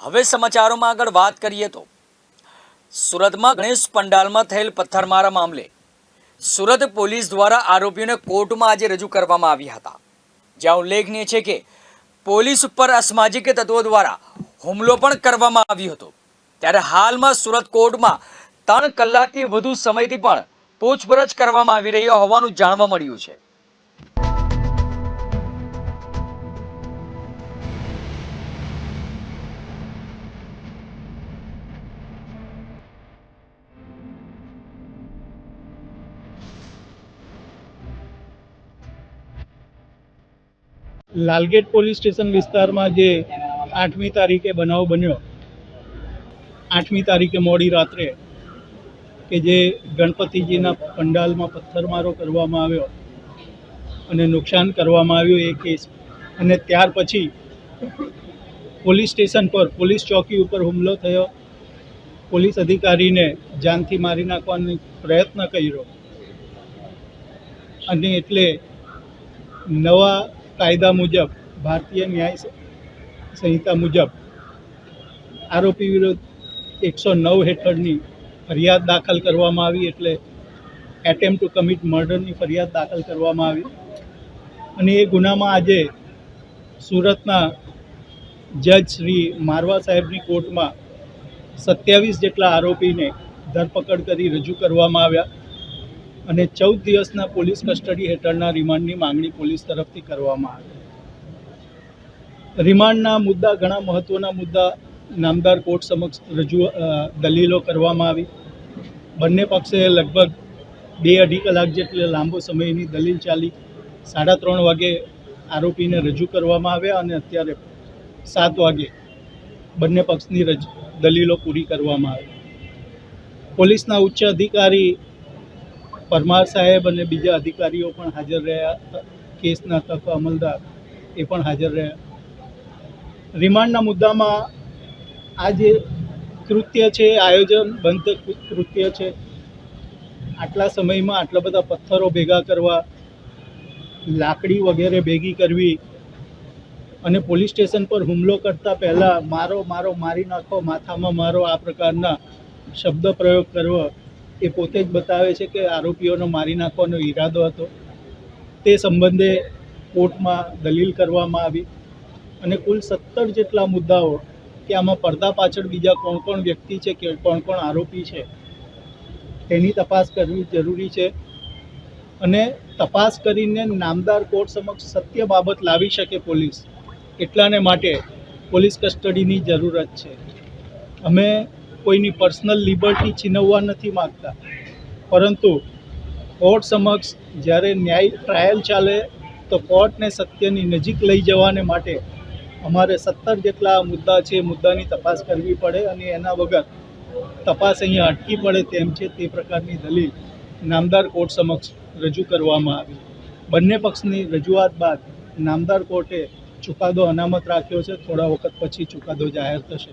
હવે સમાચારોમાં આગળ વાત કરીએ તો સુરતમાં ગણેશ પંડાલમાં થયેલ પથ્થરમારા મામલે સુરત પોલીસ દ્વારા આરોપીઓને કોર્ટમાં આજે રજૂ કરવામાં આવ્યા હતા. જ્યાં ઉલ્લેખનીય છે કે પોલીસ ઉપર અસામાજિક તત્વો દ્વારા હુમલો પણ કરવામાં આવ્યો હતો. ત્યારે હાલમાં સુરત કોર્ટમાં ત્રણ કલાકથી વધુ સમયથી પણ પૂછપરછ કરવામાં આવી રહી હોવાનું જાણવા મળ્યું છે. લાલગેટ પોલીસ સ્ટેશન વિસ્તારમાં જે આઠમી તારીખે બનાવ બન્યો, આઠમી તારીખે મોડી રાત્રે કે જે ગણપતિજીના પંડાલમાં પથ્થરમારો કરવામાં આવ્યો અને નુકસાન કરવામાં આવ્યું એ કેસ. અને ત્યાર પછી પોલીસ સ્ટેશન પર, પોલીસ ચોકી ઉપર હુમલો થયો. પોલીસ અધિકારીને જાનથી મારી નાખવાનો પ્રયત્ન કર્યો. અને એટલે નવા કાયદા મુજબ, ભારતીય ન્યાય સંહિતા મુજબ આરોપી વિરુદ્ધ એકસો નવ હેઠળની ફરિયાદ દાખલ કરવામાં આવી એટલે એટેમ્પ ટુ કમિટ મર્ડરની ફરિયાદ દાખલ કરવામાં આવી. અને એ ગુનામાં આજે સુરતના જજ શ્રી મારવા સાહેબની કોર્ટમાં સત્યાવીસ જેટલા આરોપીને ધરપકડ કરી રજૂ કરવામાં આવ્યા. અને ચૌદ દિવસના પોલીસ કસ્ટડી હેઠળના રિમાન્ડની માંગણી પોલીસ તરફથી કરવામાં આવી. રિમાન્ડના મુદ્દા, ઘણા મહત્ત્વના મુદ્દા નામદાર કોર્ટ સમક્ષ રજૂ દલીલો કરવામાં આવી. બંને પક્ષે લગભગ બે અઢી કલાક જેટલે લાંબો સમયની દલીલ ચાલી. સાડા ત્રણ વાગે આરોપીને રજૂ કરવામાં આવ્યા અને અત્યારે સાત વાગે બંને પક્ષની રજ, દલીલો પૂરી કરવામાં આવી. પોલીસના ઉચ્ચ અધિકારી પરમાર સાહેબ અને બીજા અધિકારીઓ પણ હાજર રહ્યા કેસના તક અમલદાર એ પણ હાજર રહ્યા. રિમાન્ડના મુદ્દામાં આ જે કૃત્ય છે એ બંધ કૃત્ય છે, આટલા સમયમાં આટલા બધા પથ્થરો ભેગા કરવા, લાકડી વગેરે ભેગી કરવી અને પોલીસ સ્ટેશન પર હુમલો કરતા પહેલાં મારો મારો, મારી નાખો, માથામાં મારો આ પ્રકારના શબ્દ પ્રયોગ કરવો એ પોતે જ બતાવે છે કે આરોપીઓનો મારી નાખવાનો ઈરાદો હતો. તે સંબંધે કોર્ટમાં દલીલ કરવામાં આવી અને કુલ સત્તર જેટલા મુદ્દાઓ કે આમાં પડદા પાછળ બીજા કોણ કોણ વ્યક્તિ છે, કે કોણ કોણ આરોપી છે, તેની તપાસ કરવી જરૂરી છે. અને તપાસ કરીને નામદાર કોર્ટ સમક્ષ સત્ય બાબત લાવી શકે પોલીસ, એટલાને માટે પોલીસ કસ્ટડીની જરૂરત છે. અમે કોઈની પર્સનલ લિબર્ટી છીનવવા નથી માગતા. પરંતુ કોર્ટ સમક્ષ જ્યારે ન્યાય ટ્રાયલ ચાલે, તો કોર્ટને સત્યની નજીક લઈ જવાને માટે અમારે સત્તર જેટલા મુદ્દા છે મુદ્દાની તપાસ કરવી પડે અને એના વગર તપાસ અહીંયા અટકી પડે તેમ છે, તે પ્રકારની દલીલ નામદાર કોર્ટ સમક્ષ રજૂ કરવામાં આવી. બંને પક્ષની રજૂઆત બાદ નામદાર કોર્ટે ચુકાદો અનામત રાખ્યો છે. થોડા વખત પછી ચુકાદો જાહેર થશે.